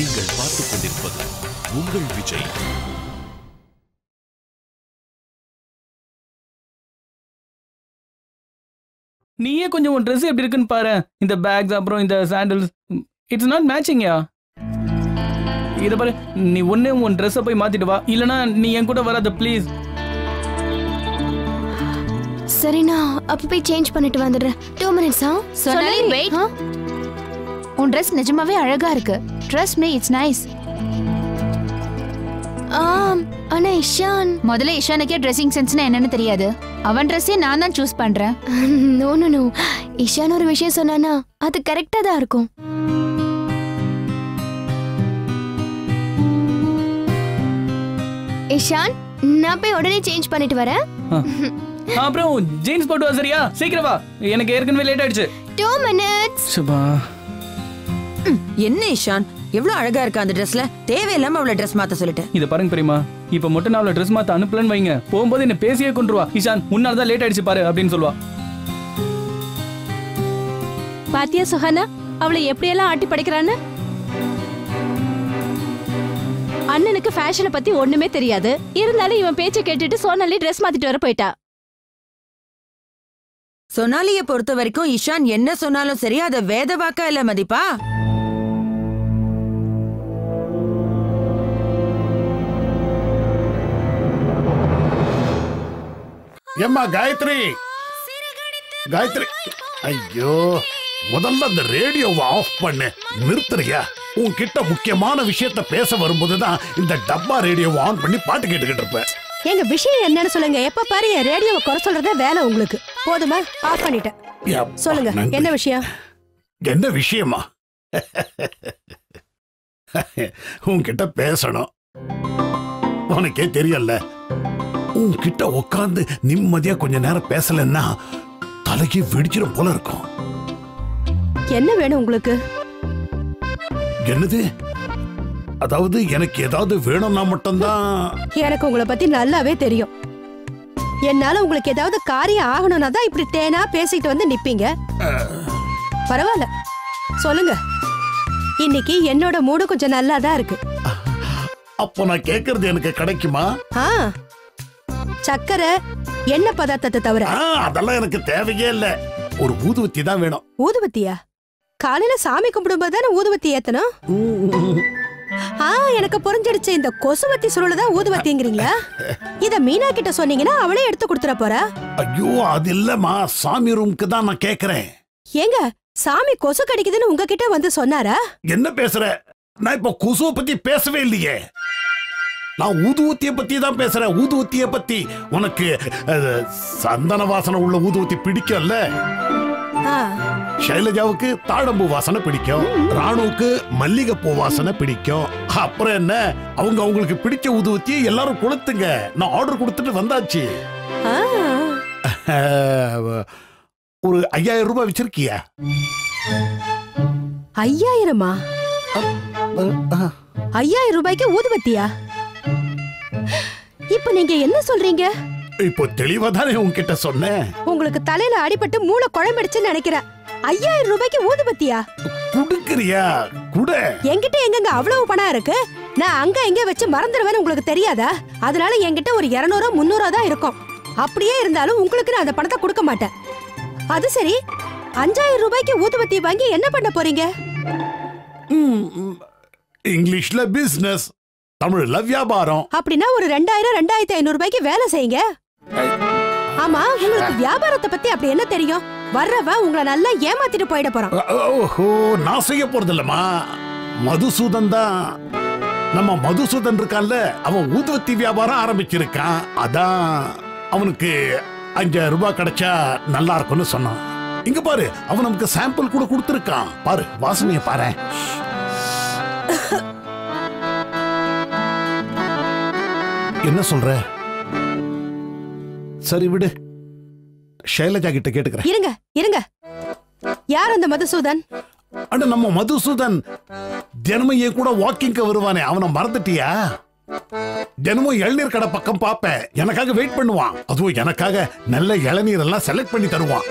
நீங்கள் பார்த்துக் கொண்டிருப்பது உங்கள் விஜய். நீயே கொஞ்சம் உன் ட்ரெஸ் எப்படி இருக்குன்னு பாரு. இந்த பேக்ஸ் அப்புறம் இந்த சாண்டல்ஸ் இட்ஸ் நாட் மேட்சிங்யா இத பாரு நீ ஒண்ணே உன் ட்ரெஸ்ஸை போய் மாத்திட்டு வா. இல்லனா நீ என் கூட வராத ப்ளீஸ் சரி நான் அப்ப போய் சேஞ்ச் பண்ணிட்டு வந்துடுறேன். டூ மினிட்ஸா சொன்னாலே வெயிட் உன் ட்ரெஸ் நிஜமாவே அழகா இருக்கு. ட்ரெஸ் மீ இட்ஸ் நைஸ் ஆம் ஆனா இஷான். முதல்ல இஷானுக்கே ட்ரெஸ்ஸிங் சென்ஸ்னா என்னன்னு தெரியாது. அவன் ட்ரெஸ்ஸே நான் தான் சூஸ் பண்றேன். நோ நோ நோ இஷான் ஒரு விஷயம் சொன்னானா அது கரெக்டா தான் இருக்கும். இஷான் நான் போய் உடனே சேஞ்ச் பண்ணிட்டு வரேன். அப்புறம் ஜீன்ஸ் போட்டு வா சரியா? சீக்கிரம் வா. எனக்கு ஏற்கனவே லேட் ஆயிடுச்சு. Two minutes Subha. என்ன இஷான் எவ்வளவு அழகா இருக்கா அந்த ட்ரெஸ்ல தேவையில்லாம அவளை ட்ரெஸ் மாத்த சொல்லிட்டேன். இத பாருங்க பெரியமா இப்ப மட்டும் நான் அவளை ட்ரெஸ் மாத்த அனுப்பலன்னு வைங்க. போகும்போது என்ன பேசியே கொண்டுருவா இஷான் உன்னால தான் லேட் ஆயிடுச்சு பாரு அப்படின்னு சொல்லுவா. பாத்தியா சுஹானா? அவளை எப்படியெல்லாம் ஆட்டி படைக்கிறான்னு? அண்ணனுக்கு ஃபேஷனை பத்தி ஒண்ணுமே தெரியாது. இருந்தாலும் இவன் பேச்சை கேட்டுட்டு சோனாலி ட்ரெஸ் மாத்திட்டு வர போயிட்டா. சொனாலிய பொறுத்த வரைக்கும் இஷான் என்ன சொன்னாலும் சரி அத வேத வாக்கா இல்ல மதிப்பா? ஏம்மா காயத்ரி? காயத்ரி ஐயோ முதல்ல அந்த ரேடியோவை ஆஃப் பண்ணு. நிறுத்துறியா? உன்கிட்ட முக்கியமான விஷயத்த பேச வரும்போதுதான் இந்த டப்பா ரேடியோவை ஆன் பண்ணி பாட்டு கேட்டுக்கிட்டு இருப்பேன். எங்க விஷயம் என்னன்னு சொல்லுங்க. எப்ப பாரு என் ரேடியோவை குறை சொல்றதே வேலை உங்களுக்கு. போதுமா? ஆஃப் பண்ணிட்டேன். சொல்லுங்க. என்ன விஷயம்? என்ன விஷயமா? உன்கிட்ட பேசணும். உனக்கே தெரியல. உன்கிட்ட உட்காந்து நிம்மதியா கொஞ்ச நேரம் பேசலன்னா தலைக்கு வெடிச்சிடும் போல இருக்கும். என்ன வேணும் உங்களுக்கு? என்னது? அதாவது எனக்கு ஏதாவது வேணும்னா மட்டும்தான். எனக்கு உங்களை பத்தி நல்லாவே தெரியும். என்னால உங்களுக்கு ஏதாவது காரியம் ஆகணும்னா தான் இப்படி தேனா பேசிட்டு வந்து நிப்பீங்க. பரவாயில்ல. சொல்லுங்க. இன்னைக்கு என்னோட மூடு கொஞ்சம் நல்லா தான் இருக்கு. அப்போ நான் கேக்குறது எனக்கு கிடைக்குமா? சக்கரை எண்ணெய் பதார்த்தத்தை தவிர. அதெல்லாம் எனக்கு தேவையே இல்ல. ஒரு ஊதுவத்தி தான் வேணும். ஊதுபத்தியா காலையில சாமி கும்பிடும்போது தானே ஊதுபத்தி ஏத்தணும்? ஆ எனக்கு புரிஞ்சிடுச்சு. இந்த கொசுவத்தி சுருளை தான் ஊதுபத்திங்கிறீங்களா இத மீனா கிட்ட சொன்னீங்கன்னா அவளே எடுத்து கொடுத்துற போறா. ஐயோ அது இல்லம்மா. சாமி ரூமுக்கு தான் நான் கேக்குறேன். ஏங்க சாமி கொசு கடிக்குதுன்னு உங்ககிட்ட வந்து சொன்னாரா? என்ன பேசுற? நான் இப்ப குசுவை பத்தி பேசவே இல்லையே. நான் ஊதுவத்திய பத்தி தான் பேசுறேன். ஊதுவத்திய பத்தி. உனக்கு சந்தன வாசனை உள்ள ஊதுவத்தி பிடிக்கும்ல? சைலஜாவுக்கு தாழம்பூ வாசனை பிடிக்கும். ராணுவுக்கு மல்லிகைப்பூ வாசனை பிடிக்கும். அப்புறம் என்ன? அவங்க அவங்களுக்கு பிடிச்ச ஊதுவத்தியை எல்லாரும் கொளுத்துங்க. நான் ஆர்டர் கொடுத்துட்டு வந்தாச்சு. ஒரு ஐயாயிரம் ரூபாய் வச்சிருக்கியா? ஐயாயிரமா? ஐயாயிரம் ரூபாய்க்கு ஊதுபத்தியா இப்ப நீங்க என்ன சொல்றீங்க? இப்போ தெளிவா தானே உன்கிட்ட சொன்னேன். உங்களுக்கு தலையில அடிபட்டு மூளை குழம்பிடுச்சுன்னு நினைக்கிறேன். ஐயாயிரம் ரூபாய்க்கு ஊதுபத்தியா குடுக்கறியா? குட. என்கிட்ட எங்கங்க அவ்வளவு பணம் இருக்கு? நான் அங்க எங்க வச்சு மறந்துடுவேன்னு உங்களுக்கு தெரியாதா? அதனால என்கிட்ட ஒரு இருநூறோ முந்நூறோ தான் இருக்கும். அப்படியே இருந்தாலும் உங்களுக்கு நான் அந்த பணத்தை கொடுக்க மாட்டேன். அது சரி. அஞ்சாயிரம் ரூபாய்க்கு ஊதுபத்தி வாங்கி என்ன பண்ண போறீங்க. இங்கிலீஷ்ல பிசினஸ் தமிழ்ல வியாபாரம். அப்படின்னா ஒரு ரெண்டாயிரம் ரெண்டாயிரத்தி ஐநூறு ரூபாய்க்கு வேலை செய்யுங்க. ஆமா உங்களுக்கு வியாபாரத்தை பத்தி அப்படி என்ன தெரியும்? வர்றவ உங்களை நல்லா ஏமாத்திட்டு போயிட போறான். ஓஹோ நான் செய்ய போறது இல்லம்மா மதுசூதன் தான் நம்ம மதுசூதன் இருக்கான்ல அவன் ஊதுவத்தி வியாபாரம் ஆரம்பிச்சிருக்கான். அதான் அவனுக்கு அஞ்சாயிரம் ரூபாய் கிடைச்சா நல்லா இருக்கும்னு சொன்னான். இங்க பாரு அவன் நமக்கு சாம்பிள் கூட கொடுத்துருக்கான். பாரு வாசனைய பாரு என்ன சொல்ற? சரி விடு. ஷைலஜா கிட்ட கேட்டுக்கிறேன். இருங்க இருங்க. யார் அந்த மதுசூதன்? அட நம்ம மதுசூதன் தினமும் என் கூட வாக்கிங்க்கு வருவானே. அவனை மறந்துட்டியா? தினமும் இளநீர் கடை பக்கம் பார்ப்பேன். எனக்காக வெயிட் பண்ணுவான். அதுவும் எனக்காக நல்ல இளநீர் எல்லாம் செலக்ட் பண்ணி தருவான்.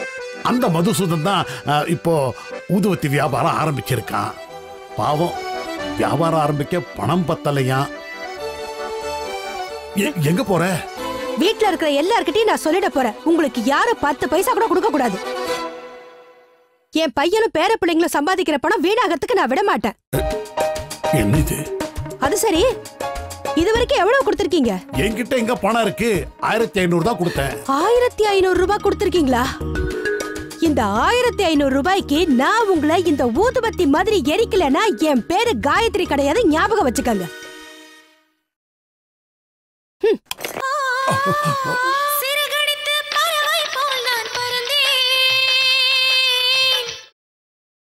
அந்த மதுசூதன் தான் இப்போ ஊதுவத்தி வியாபாரம் ஆரம்பிச்சிருக்கான். பாவம் வியாபாரம் ஆரம்பிக்க பணம் பத்தலையா எ- எங்க போற? வீட்ல இருக்கிற எல்லார்கிட்டயும் நான் சொல்லிட போறேன். உங்களுக்கு யாரும் பத்து பைசா கூட கொடுக்க கூடாது. என் பையனும் பேர பிள்ளைங்களும் சம்பாதிக்கிற பணம் வீணாகிறதுக்கு நான் விட மாட்டேன். அது சரி. இது வரைக்கும் எவ்வளவு கொடுத்திருக்கீங்க? என்கிட்ட எங்க பணம் இருக்கு. ஆயிரத்தி ஐநூறு தான் கொடுத்தேன். ஆயிரத்தி ஐநூறு ரூபாய் கொடுத்திருக்கீங்களா? இந்த ஆயிரத்தி ஐநூறு ரூபாய்க்கு நான் உங்களை இந்த ஊதுபத்தி மாதிரி எரிக்கலனா என் பேரு காயத்ரி கிடையாது ஞாபகம் வச்சுக்கோங்க.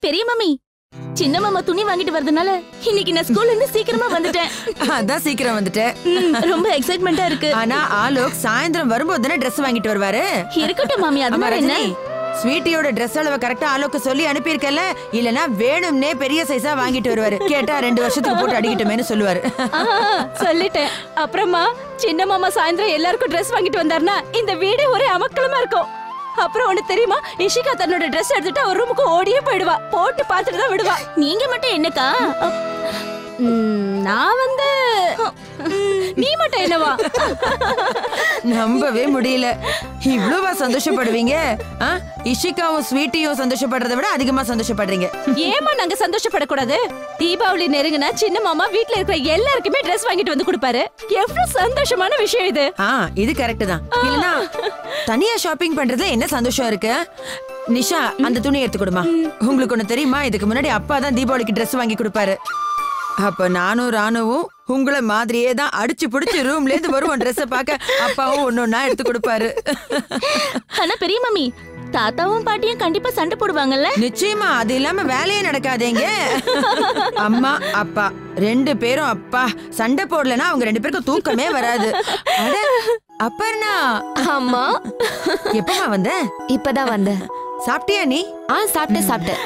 பெரிய மம்மி சின்ன மாமா துணி வாங்கிட்டு வரதுனால இன்னைக்கு நான் ஸ்கூல்ல இருந்து சீக்கிரமா வந்துட்டேன். அதான் சீக்கிரம் வந்துட்டேன். ரொம்ப எக்ஸைட்மெண்டா இருக்கு. ஆனா ஆலோக் சாயந்தரம் வரும்போது தானே ட்ரெஸ் வாங்கிட்டு வருவாரு? இருக்கட்டும் மாமி ஆமா, அதனால என்ன? ரஜினி ஸ்வீட்டியோட ட்ரெஸ் அளவை கரெக்டா ஆலோக்கு சொல்லி அனுப்பியிருக்கல இல்லனா வேணும்னே பெரிய சைஸா வாங்கிட்டு வருவாரு. கேட்டா ரெண்டு வருஷத்துக்கு போட்டு அடிக்கட்டுமேனு சொல்லுவாரு. சொல்லிட்டேன். அப்புறமா சின்ன மாமா சாயந்தரம் எல்லாருக்கும் Dress வாங்கிட்டு வந்தாருன்னா இந்த வீடே ஒரே அமக்கலமா இருக்கும். அப்புறம் ஒண்ணு தெரியுமா? இஷிகா தன்னோட Dress எடுத்துட்டு ஒரு ரூமுக்கு ஓடியே போயிடுவா. போட்டு பார்த்துட்டு தான் விடுவா. நீங்க மட்டும் என்னக்கா? நான் வந்து நீ மட்டும் என்னவா? நம்பவே முடியல. இவ்வளவா சந்தோஷப்படுவீங்க? இஷிகாவும் ஸ்வீட்டியும் சந்தோஷப்படுறதை விட அதிகமா சந்தோஷப்படுறீங்க. ஏமா நாங்க சந்தோஷப்படக்கூடாது? தீபாவளி நெருங்குனா சின்ன மாமா வீட்ல இருக்கிற எல்லாருக்குமே Dress வாங்கிட்டு வந்து கொடுப்பாரு. எவ்வளவு சந்தோஷமான விஷயம் இது. ஆ இது கரெக்ட் தான். இல்லனா தனியா ஷாப்பிங் பண்றதுல என்ன சந்தோஷம் இருக்கு? நிஷா அந்த துணி எடுத்து கொடுமா. உங்களுக்கு ஒண்ணு தெரியுமா? இதுக்கு முன்னாடி அப்பா தான் தீபாவளிக்கு Dress வாங்கி கொடுப்பாரு. அப்ப நானும் ராணுவும் உங்களை மாதிரியே தான் அடிச்சு பிடிச்சு ரூம்ல இருந்து வருவோம் ட்ரெஸ்ஸ பார்க்க. அப்பாவும் ஒன்னொன்னா எடுத்து கொடுப்பாரு. ஆனா பெரிய மம்மி தாத்தாவும் பாட்டியும் கண்டிப்பா சண்டை போடுவாங்கல்ல? நிச்சயமா அது இல்லாம வேலையே நடக்காதேங்க. அம்மா அப்பா ரெண்டு பேரும் அப்பா. சண்டை போடலன்னா அவங்க ரெண்டு பேருக்கும் தூக்கமே வராது. அப்பர்ணா ஆமா எப்பமா வந்த? இப்பதான் வந்தேன். சாப்பிட்டியா நீ? ஆ சாப்பிட்டேன் சாப்பிட்டேன்.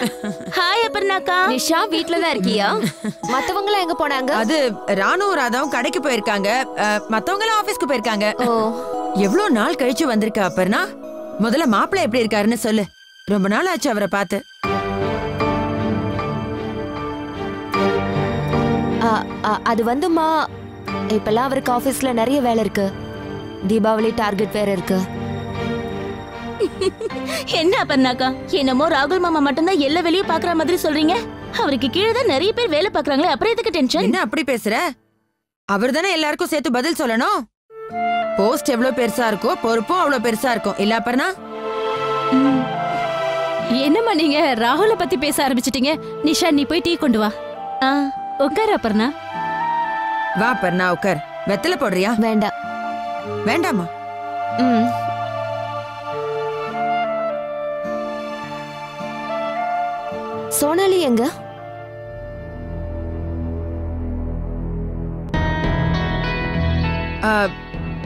ஹாய் அப்பர்ணாக்கா நிஷா வீட்ல தான் இருக்கியா? மத்தவங்க எங்க போனாங்க? அது ராணு ராதாவும் கடைக்கு போயிருக்காங்க. மத்தவங்க எல்லாம் ஆபீஸ்க்கு போயிருக்காங்க. ஓ. எவ்வளவு நாள் கழிச்சு வந்திருக்க அப்பர்ணா முதல்ல மாப்பிள்ளை எப்படி இருக்காருன்னு சொல்லு. ரொம்ப நாள் ஆச்சு அவரை பார்த்து. ஆ, ஆ, அது வந்துமா இப்பெல்லாம் அவருக்கு ஆபீஸ்ல நிறைய வேலை இருக்கு. தீபாவளி டார்கெட் வேற இருக்கு. என்ன அப்பர்ணாக்கா என்னமோ ராகுல் மாமா மட்டும்தான் எல்லா வேலையும் பாக்குற மாதிரி சொல்றீங்க? அவருக்கு கீழே தான் நிறைய பேர் வேலை பாக்குறாங்களே அப்புறம் எதுக்கு டென்ஷன் என்ன அப்படி பேசுற? அவர் தானே எல்லாருக்கும் சேர்த்து பதில் சொல்லணும்? போஸ்ட் எவ்வளவு பெருசா இருக்கோ பொறுப்பும் அவ்வளவு பெருசா இருக்கும். இல்ல அப்பர்ணா என்னம்மா நீங்க? ராகுல பத்தி பேச ஆரம்பிச்சிட்டீங்க. நிஷா நீ போய் டீ கொண்டு வா. ஆ உட்காரு அப்பர்ணா வா அப்பர்ணா உட்கார். வெத்தலை போடுறியா? வேண்டாம். வேண்டாமா? ம். சோனாலி எங்க?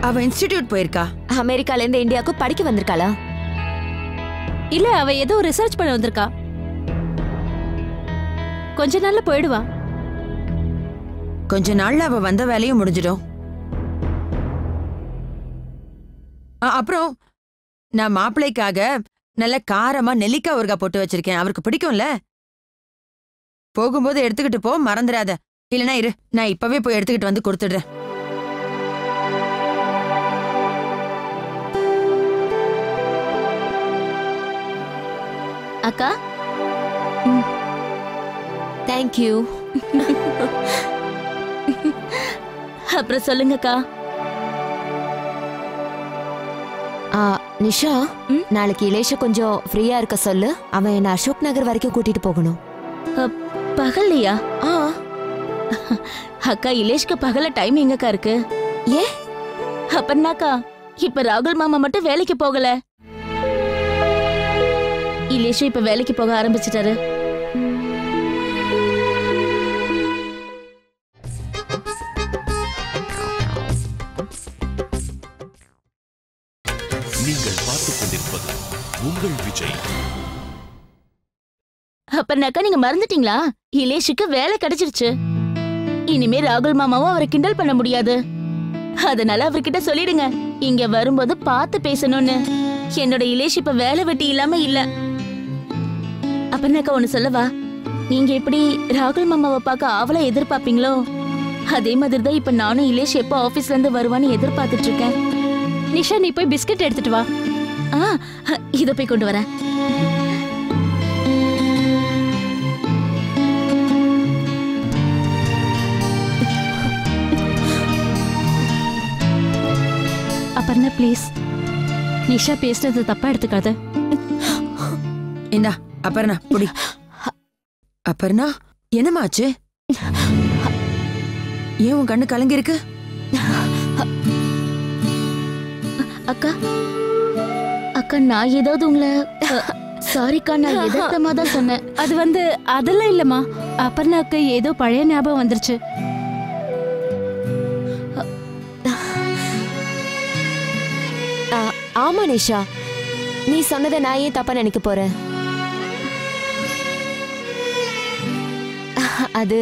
அவ இன்ஸ்டிடியூட் போயிருக்கா. அமெரிக்கால இருந்து இந்தியாவுக்கு படிக்க வந்திருக்காளா? இல்ல அவ ஏதோ ரிசர்ச் பண்ண வந்திருக்கா. கொஞ்ச நாள்ல போயிடுவா. கொஞ்ச நாள்ல அவ வந்த வேலையும் முடிஞ்சிடும். அப்புறம் நான் மாப்பிள்ளைக்காக நல்ல காரமா நெல்லிக்காய் ஊறுகாய் போட்டு வச்சிருக்கேன். அவருக்கு பிடிக்கும்ல? போகும்போது எடுத்துக்கிட்டு போ மறந்துடாத. இல்லனா இரு நான் இப்பவே போய் எடுத்துக்கிட்டு வந்து கொடுத்துடுறேன். அக்கா? தேங்க்யூ அப்புறம் சொல்லுங்கக்கா ஆ நிஷா? நாளைக்கு இலேஷ கொஞ்சம் ஃப்ரீயா இருக்க சொல்லு. அவன் என்ன அசோக் நகர் வரைக்கும் கூட்டிட்டு போகணும். பகல்லையா? ஆ. அக்கா இலேஷ்க்கு பகல டைம் எங்கக்கா இருக்கு? ஏ? அப்பன்னாக்கா இப்ப ராகுல் மாமா மட்டும் வேலைக்கு போகல. இலேஷும் இப்ப வேலைக்கு போக ஆரம்பிச்சிட்டாரு. நீங்கள் பார்த்துக் கொண்டிருப்பது உங்கள் விஜய். அப்பன்னாக்கா நீங்க மறந்துட்டீங்களா? இலேஷுக்கு வேலை கிடைச்சிருச்சு. இனிமே ராகுல் மாமாவும் அவரை கிண்டல் பண்ண முடியாது. அதனால அவர்கிட்ட சொல்லிடுங்க. இங்க வரும்போது பார்த்து பேசணும்னு. என்னோட இலேஷ் இப்ப வேலை வெட்டி இல்லாம இல்ல. அப்பனாக்கா ஒண்ணு சொல்லவா? நீங்க எப்படி ராகுல் மாமாவை பார்க்க அவளை எதிர்பார்ப்பீங்களோ? அதே மாதிரி தான் இப்ப நானும் இலேஷ் எப்போ ஆபீஸ்ல இருந்து வருவான்னு எதிர்பார்த்துட்டு இருக்கேன். நிஷா நீ போய் பிஸ்கட் எடுத்துட்டு வா. ஆ இத போய் கொண்டு வரேன். ப்ளீஸ் நிஷா பேசுனது தப்பா எடுத்துக்காத இந்தா அப்பர்ணா புடி அப்பர்ணா என்னமாச்சு ஏன் உன் கண்ணு கலங்கி இருக்கு அக்கா அக்கா நான் ஏதாவது உங்களை சாரிக்கா நான் எதார்த்தமா தான் சொன்னேன் அது வந்து அதெல்லாம் இல்லம்மா அப்பர்ணாக்கு ஏதோ பழைய ஞாபகம் வந்துருச்சு ஆமா நிஷா. நீ சொன்னதை நான் ஏன் தப்பா நினைக்க போறேன்? அது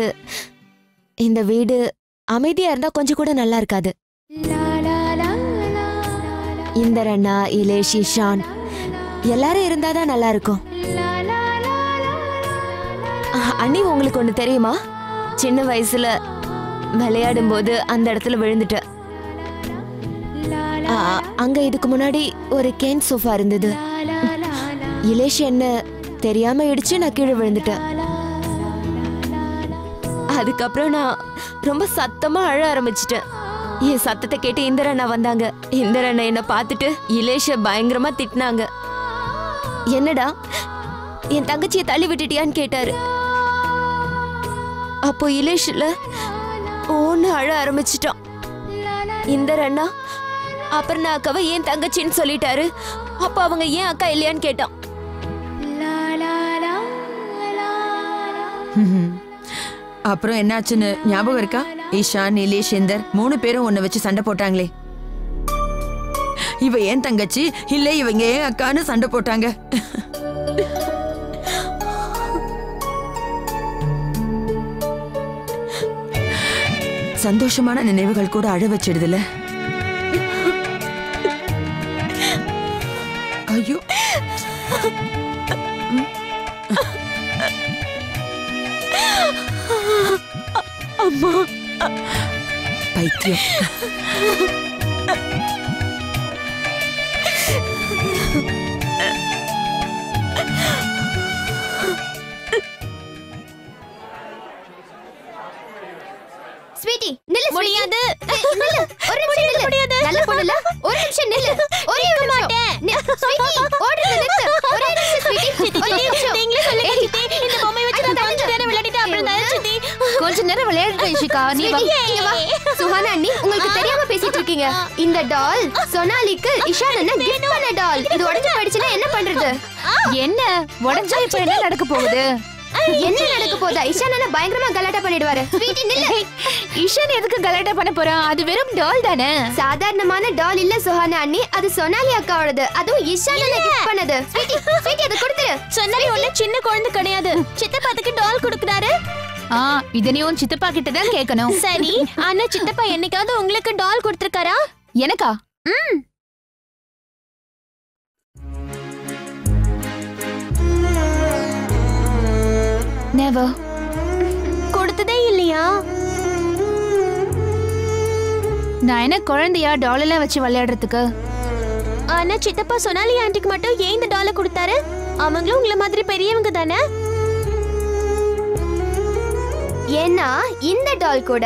இந்த வீடு அமைதியா இருந்தா கொஞ்சம் கூட நல்லா இருக்காது. இந்தரண்ணா இலேஷ் இஷான் எல்லாரும் இருந்தாதான் நல்லா இருக்கும். அண்ணி உங்களுக்கு ஒன்று தெரியுமா? சின்ன வயசுல விளையாடும் போது அந்த இடத்துல விழுந்துட்டேன். அங்க இதுக்கு முன்னாடி ஒரு கேன் சோஃபா இருந்தது. இலேஷ் என்ன தெரியாம இடிச்சு நான் கீழே விழுந்துட்டேன். அதுக்கப்புறம் நான் ரொம்ப சத்தமா அழ ஆரம்பிச்சிட்டேன். என் சத்தத்தை கேட்டு இந்திரண்ணா வந்தாங்க. இந்திரண்ணா என்னை என்ன பார்த்துட்டு இலேஷ பயங்கரமா திட்டினாங்க. என்னடா என் தங்கச்சியை தள்ளி விட்டுட்டியான்னு கேட்டாரு. அப்போ இலேஷ்ல ஓன்னு அழ ஆரம்பிச்சிட்டான். இந்தர் நான் அக்காவை ஏன் தங்கச்சின்னு சொல்லிட்டாரு? அப்ப அவங்க ஏன் அக்கா இல்லையான்னு கேட்டான். அப்புறம் என்னாச்சுன்னு ஞாபகம் இருக்கா? ஈஷான் நிலேஷ் இந்தர் மூணு பேரும் உன்னை வச்சு சண்டை போட்டாங்களே. இவ ஏன் தங்கச்சி? இல்ல இவங்க ஏன் அக்கான்னு சண்டை போட்டாங்க? சந்தோஷமான நினைவுகள் கூட அழ வச்சிடுதுல. பைத்தியம். ஸ்வீட்டி நில்லு முடியாது. நில்லு ஒரு நிமிஷம் நில்லு. முடியாது நல்ல பொண்ணுல. ஒரு நிமிஷம் நில்லு. ஒரே ஒரு மாட்டேன். ஸ்வீட்டி ஓடுறது நிறுத்து. ஒரே நிமிஷம் ஸ்வீட்டி. ஒரே நிமிஷம். நீங்களே சொல்லுங்க இந்த பொம்மை வச்சு நான் கொஞ்ச நேரம் விளையாடிட்டு அப்புறம் தான் சித்தி. கொஞ்ச நேரம் விளையாடுற இஷிகா. நீ சுஹானா அண்ணி உங்களுக்கு தெரியாம பேசிட்டு இருக்கீங்க. இந்த டால் சொனாலிக்கு இஷான் அண்ணா கிஃப்ட் பண்ண டால் இது உடைஞ்சு போயிடுச்சுன்னா என்ன பண்றது? என்ன? உடஞ்சா இப்ப என்ன நடக்க போகுது? என்ன நடக்க போதா இஷான் பயங்கரமா கலாட்டா பண்ணிடுவாரு. இஷான் எதுக்கு கலாட்டா பண்ண போறான் அது வெறும் டால் தானே. சாதாரணமான டால் இல்ல சுஹானா அண்ணி. அது சொனாலி அக்காவோடது. அதுவும் இஷான் கிஃப்ட் பண்ணது. சொன்னாலே ஒண்ணு சின்ன குழந்தை கிடையாது. சித்தப்பாத்துக்கு டால் கொடுக்குறாரு. ஆ இத நீ உன் சித்தப்பா கிட்ட தான் கேட்கணும். சரி ஆனா சித்தப்பா என்னைக்காவது உங்களுக்கு டால் கொடுத்திருக்காரா? எனக்கா? நெவர் கொடுத்ததே இல்லையா? நான் என்ன குழந்தையா டால் எல்லாம் வச்சு விளையாடுறதுக்கு? ஆனா சித்தப்பா சொனாலி ஆண்டிக்கு மட்டும் ஏன் இந்த டாலை கொடுத்தாரு? அவங்களும் உங்களை மாதிரி பெரியவங்க தானே? ஏன்னா இந்த டால் கூட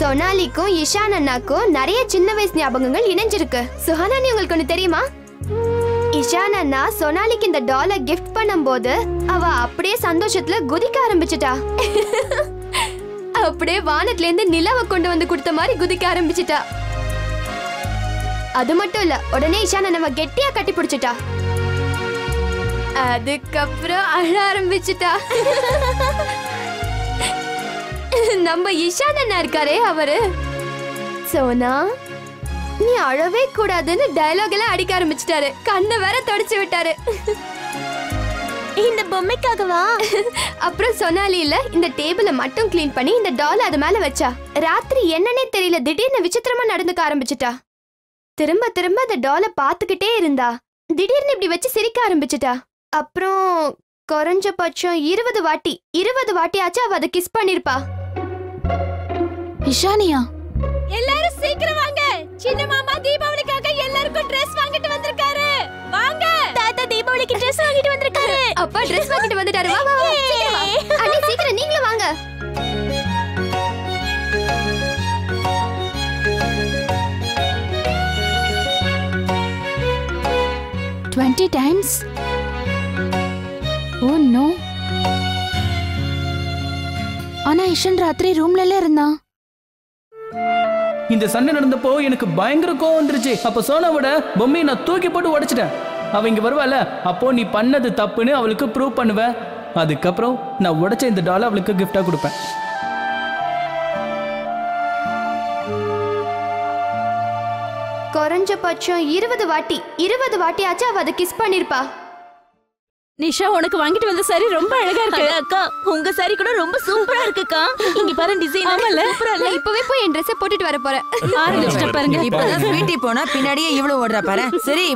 சொனாலிக்கும் இஷான் அண்ணாக்கும் நிறைய சின்ன வயசு ஞாபகங்கள் இணைஞ்சிருக்கு. சுஹானா உங்களுக்கு ஒண்ணு தெரியுமா? இஷான் அண்ணா சொனாலிக்கு இந்த டாலை கிஃப்ட் பண்ணும்போது அவ அப்படியே சந்தோஷத்துல குதிக்க ஆரம்பிச்சிட்டா. அப்படியே வானத்துல இருந்து நிலவை கொண்டு வந்து கொடுத்த மாதிரி குதிக்க ஆரம்பிச்சிட்டா. அது மட்டும் இல்ல உடனே இஷான் அண்ணாவை கெட்டியா கட்டி பிடிச்சிட்டா. அதுக்கப்புறம் அழ ஆரம்பிச்சிட்டா. நம்ம இஷான் அண்ணா இருக்காரே அவரு. சோனா நீ அழவே கூடாதுன்னு டயலாக் எல்லாம் அடிக்க ஆரம்பிச்சிட்டாரு. கண்ணை வேற தொடச்சு விட்டாரு. இந்த பொம்மைக்காகவா? அப்புறம் சொனாலி இல்ல இந்த டேபிள மட்டும் க்ளீன் பண்ணி இந்த டால் அது மேல வச்சா. ராத்திரி என்னன்னே தெரியல திடீர்னு விசித்திரமா நடந்துக்க ஆரம்பிச்சிட்டா. திரும்ப திரும்ப அந்த டாலை பார்த்துக்கிட்டே இருந்தா. திடீர்னு இப்படி வச்சு சிரிக்க ஆரம்பிச்சிட்டா. அப்புறம் குறைஞ்சபட்சம் இருபது வாட்டி இருபது வாட்டியாச்சும் அவ அதை கிஸ் பண்ணிருப்பா. இஷானியா? எல்லாரும் சீக்கிரம் வாங்க. சின்ன மாமா தீபாவளிக்காக எல்லாருக்கும் Dress வாங்கிட்டு வந்திருக்காரு. வாங்க. தாத்தா தீபாவளிக்கு Dress வாங்கிட்டு வந்திருக்காரு. அப்பா ட்ரெஸ் வாங்கிட்டு வந்துட்டாரு. வா வா வா. சீக்கிரம் வா. அண்ணி சீக்கிரம் நீங்களும் வாங்க. டுவெண்ட்டி டைம்ஸ் இஷன் ராத்திரி ரூம்ல இருந்தான். இந்த சண்டை நடந்தப்போ எனக்கு பயங்கர கோவம் வந்துருச்சு. அப்ப சோனாவோட பொம்மையை நான் தூக்கி போட்டு உடைச்சிட்டேன். அவ இங்க வருவால அப்போ நீ பண்ணது தப்புன்னு அவளுக்கு ப்ரூவ் பண்ணுவ. அதுக்கப்புறம் நான் உடைச்ச இந்த டாலை அவளுக்கு gift-ஆ கொடுப்பேன். குறைஞ்சபட்சம் இருபது வாட்டி இருபது வாட்டியாச்சும் அவ அதை கிஸ் பண்ணிருப்பா. நிஷா உனக்கு வாங்கிட்டு வந்த சாரி ரொம்ப அழகா இருக்கு. அக்கா உங்க சாரி கூட ரொம்ப சூப்பரா இருக்குக்கா. இங்க பாரு டிசைன் ஆமால நான் இப்பவே போய் என் ட்ரெஸ்ஸை போட்டுட்டு வர போறேன். ஆரம்பிச்சிட்ட பாருங்க. இப்பதான் ஸ்வீட்டி போனா பின்னாடியே இவ்வளவு ஓடுறா பாரு. சரி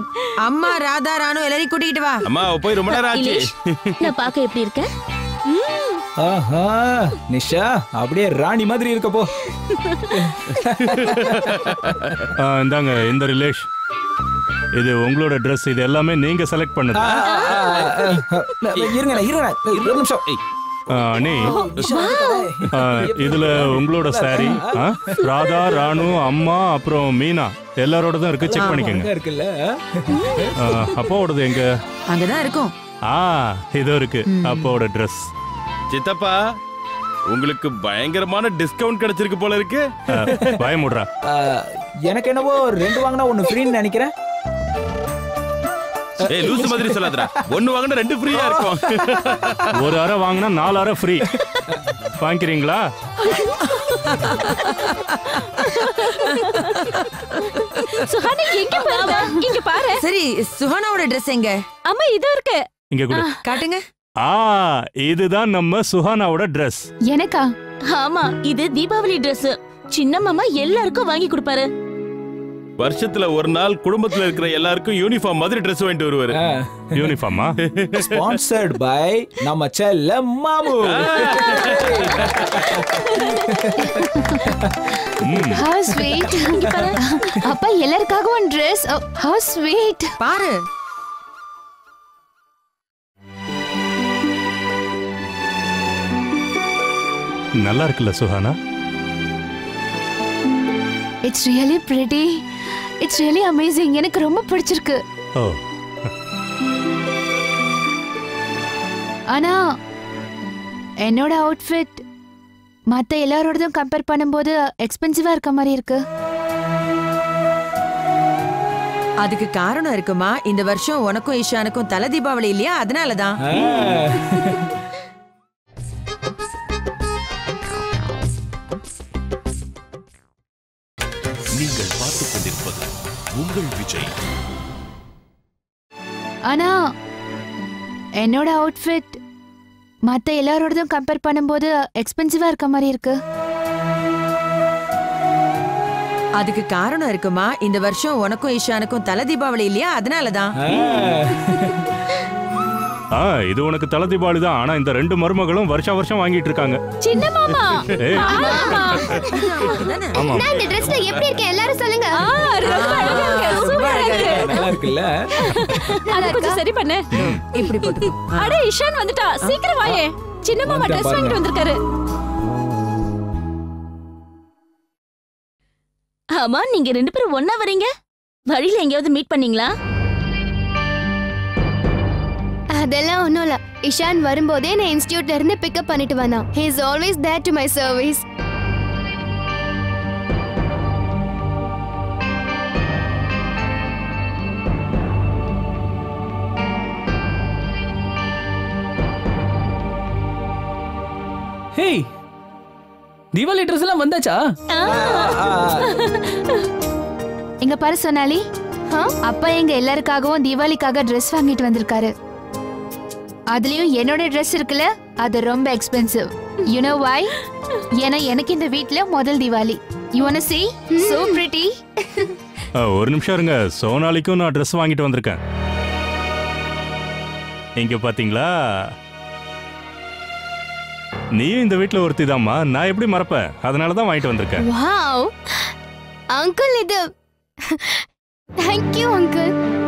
அம்மா ராதா ராணு எல்லாரையும் கூட்டிகிட்டு வா. அம்மா போய் ரொம்ப நேரம் ஆச்சு. நான் பாக்க எப்படி இருக்கேன் ஆஹா நிஷா அப்படியே ராணி மாதிரி இருக்க போ. இந்தாங்க இந்த ரிலேஷ் இது உங்களோட ட்ரெஸ் இது எல்லாமே நீங்க செலக்ட் பண்ணது இருங்க இருங்க ஒரு நிமிஷம் ஆ, இதுல உங்களோட சாரி ராதா ராணு அம்மா அப்புறம் மீனா எல்லாரோடதும் இருக்கு செக் பண்ணிக்கோங்க இருக்குல்ல அப்பாவோடது எங்க அங்கதான் இருக்கும் ஆ இதோ இருக்கு அப்பாவோட ட்ரெஸ் சித்தப்பா உங்களுக்கு பயங்கரமான டிஸ்கவுண்ட் கிடைச்சிருக்கு போல இருக்கு ஆ, பயமுடுறா எனக்கு என்னவோ ரெண்டு வாங்கினா ஒன்னு ஃப்ரீன்னு நினைக்கிறேன் ஏய் லூசு மாதிரி சொல்லாதடா. ஒன்னு வாங்கினா ரெண்டு ஃப்ரீயா இருக்கும். ஒரு அரை வாங்கினா நாலு அரை ஃப்ரீ வாங்கிக்கிறீங்களா? சுஹானா எங்க பாருங்க இங்க பாரு. சரி சுஹானாவோட Dress எங்க? அம்மா இதோ இருக்கு. இங்க கொடு. காட்டுங்க. ஆ இதுதான் நம்ம சுஹானாவோட Dress. எனக்கா? ஆமா இது தீபாவளி Dress. சின்ன மாமா எல்லாருக்கும் வாங்கி கொடுப்பாரு. வருஷத்துல ஒரு நாள் குடும்பத்துல இருக்கிற எல்லாருக்கும் யூனிஃபார்ம் மாதிரி Dress வாங்கிட்டு வருவாரு. யூனிஃபார்மா ஸ்பான்சர்ட் பை நம்ம செல்ல மாமு. ஹவ் ஸ்வீட் அப்பா எல்லாருக்காகவும் ட்ரெஸ் ஹவ் ஸ்வீட் பாரு. நல்லா இருக்குல்ல Suhana? It's really pretty it's really amazing எனக்கு ரொம்ப பிடிச்சிருக்கு. ஓ. ஆனா என்னோட அவுட்ஃபிட் மத்த எல்லாரோடதும் கம்பேர் பண்ணும்போது எக்ஸ்பென்சிவா இருக்க மாதிரி இருக்கு. அதுக்கு காரணம் இருக்குமா? இந்த வருஷம் உனக்கும் ஈஷானுக்கும் தலை தீபாவளி இல்லையா? அதனாலதான். என்னோட அவுட்ஃபிட் மத்த எல்லாரோடதும் கம்பேர் பண்ணும்போது எக்ஸ்பென்சிவா இருக்க மாதிரி இருக்கு. அதுக்கு காரணம் இருக்குமா? இந்த வருஷம் உனக்கும் ஈஷானுக்கும் தலை தீபாவளி இல்லையா? அதனாலதான். ஆ இது உனக்கு தலை தீபாவளி தான். ஆனா இந்த ரெண்டு மருமகளும் வருஷம் வருஷம் வாங்கிட்டு இருக்காங்க. சின்ன மாமா? ஆமா. நான் இந்த ட்ரெஸ்ல எப்படி இருக்கேன்? எல்லாரும் சொல்லுங்க. நல்லா இருக்குல்ல? அத கொஞ்சம் சரி பண்ணு. இப்படி போட்டு அட இஷான் வந்துட்டா. சீக்கிரம் வாயே. சின்ன மாமா ட்ரெஸ் வாங்கிட்டு வந்திருக்காரு. ஆமா நீங்க ரெண்டு பேரும் ஒண்ணா வரீங்க? வழியில எங்கேயாவது மீட் பண்ணீங்களா? அதெல்லாம் ஒண்ணும் இல்ல. இஷான் வரும்போதே நான் இன்ஸ்டியூட்ல இருந்து பிக்கப் பண்ணிட்டு வந்தான். He is always there to my service hey Deepavali dress எல்லாம் வந்தாச்சா? இங்க பாரு சொனாலி அப்பா எங்க எல்லாருக்காகவும் தீபாவளிக்காக Dress வாங்கிட்டு வந்திருக்காரு. அதுலயும் என்னோட Dress இருக்குல்ல அது ரொம்ப எக்ஸ்பென்சிவ் யூ நோ வை ஏன்னா எனக்கு இந்த வீட்ல முதல் Deepavali. You see? So pretty. ஆ, ஒரு நிமிஷம் இருங்க. சோனாலிக்கும் நான் Dress வாங்கிட்டு வந்திருக்கேன். இங்க பாத்தீங்களா? நீயும் இந்த வீட்ல ஒருத்தி நான் எப்படி மறப்பேன்? அதனால தான் வாங்கிட்டு வந்திருக்கேன். வாவ் அங்கிள் இது தேங்க்யூ அங்கிள்